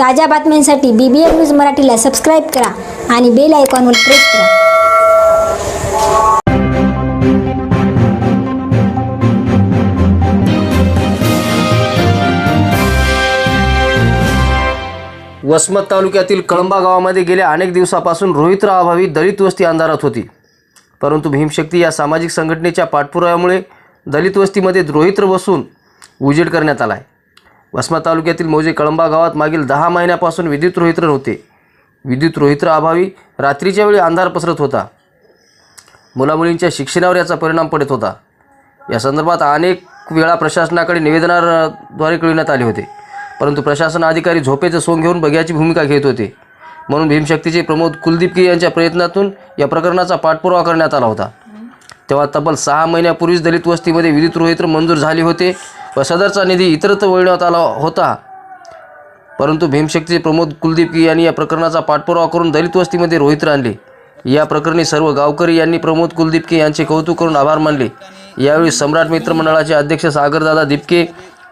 ताज्या बातम्यांसाठी B B N news मराठीला सबस्क्राईब करा आणि बेल आयकॉनवर प्रेस करा. वसमत तालुक्यातील कळंबा गावामध्ये गेल्या अनेक दिवसापासून रोहित्राअभावी दलित वस्ती अंधारात होती. परंतु भीमशक्ती या सामाजिक संघटनेच्या पाठपुराव्यामुळे दलित वस्तीमध्ये रोहित्र बसून उजेड करण्यात आला आहे वसमत तालुक्यातील मौजे कळंबा गावात मागील दहा महिन्यापासून विद्युत रोहित्र नव्हते विद्युत रोहित्राअभावी रात्रीच्या वेळी अंधार पसरत होता. मुलामुलींच्या शिक्षणावर याचा परिणाम पडत होता. या संदर्भात अनेक वेळा प्रशासनाकडे निवेदनाद्वारे कळविण्यात आले होते. परंतु प्रशासन अधिकारी झोपेचं सोंग घेऊन बघ्याची भूमिका घेत होते. म्हणून भीमशक्तीचे प्रमोद कुलदीपकी यांच्या प्रयत्नातून या प्रकरणाचा पाठपुरावा करण्यात आला होता. तेव्हा तब्बल सहा महिन्यापूर्वीच दलित वस्तीमध्ये विद्युत रोहित्र मंजूर झाले होते. व सदरचा निधी इतरत्र वळण्यात आला होता. परंतु भीमशक्तीचे प्रमोद कुलदीपकी यांनी या प्रकरणाचा पाठपुरावा करून दलित वस्तीमध्ये रोहित आणले या प्रकरणी सर्व गावकरी यांनी प्रमोद कुलदीपके यांचे कौतुक करून आभार मानले. यावेळी सम्राट मित्र मंडळाचे अध्यक्ष सागरदादा दिपके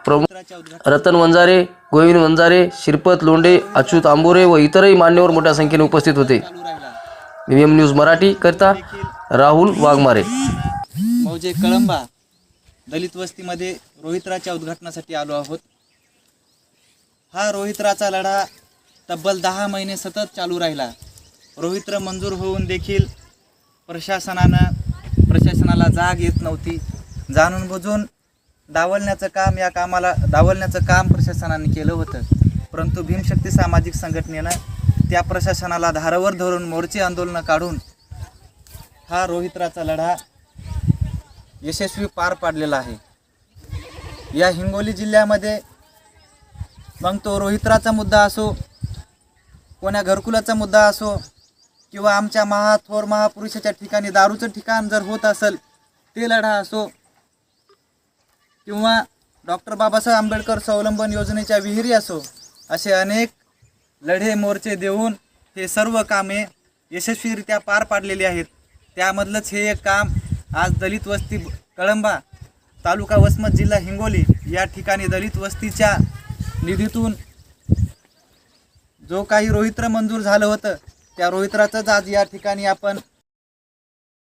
प्रमोद रतन वंजारे गोविंद वंजारे श्रीपत लोंडे अच्युत आंबोरे व इतरही मान्यवर मोठ्या संख्येने उपस्थित होते. एम न्यूज मराठी करता राहुल वाघमारे. कळंबा. दलित वस्तीमध्ये रोहित्राच्या उद्घाटनासाठी आलो आहोत. हा रोहित्राचा लढा तब्बल दहा महिने सतत चालू राहिला. रोहित्र मंजूर होऊन देखील प्रशासनानं प्रशासनाला जाग येत नव्हती. जाणून बुजून डावलण्याचं काम या कामाला डावलण्याचं काम प्रशासनाने केलं होतं. परंतु भीमशक्ती सामाजिक संघटनेनं त्या प्रशासनाला धारावर धरून मोर्चे आंदोलनं काढून हा रोहित्राचा लढा यशस्वी पार पाडलेला आहे. या हिंगोली जिल्ह्यामध्ये मग तो रोहित्राचा मुद्दा असो कोण्या घरकुलाचा मुद्दा असो किंवा आमच्या महा थोर महापुरुषाच्या ठिकाणी दारूचं ठिकाण जर होत असेल ते लढा असो किंवा डॉक्टर बाबासाहेब आंबेडकर स्वावलंबन योजनेच्या विहिरी असो असे अनेक लढे मोर्चे देऊन हे सर्व कामे यशस्वीरित्या पार पाडलेली आहेत. त्यामधलंच हे एक काम आज दलित वस्ती कळंबा तालुका वसमत जिल्हा हिंगोली या ठिकाणी दलित वस्तीच्या निधीतून जो काही रोहित्र मंजूर झालं होतं त्या रोहित्राचंच आज या ठिकाणी आपण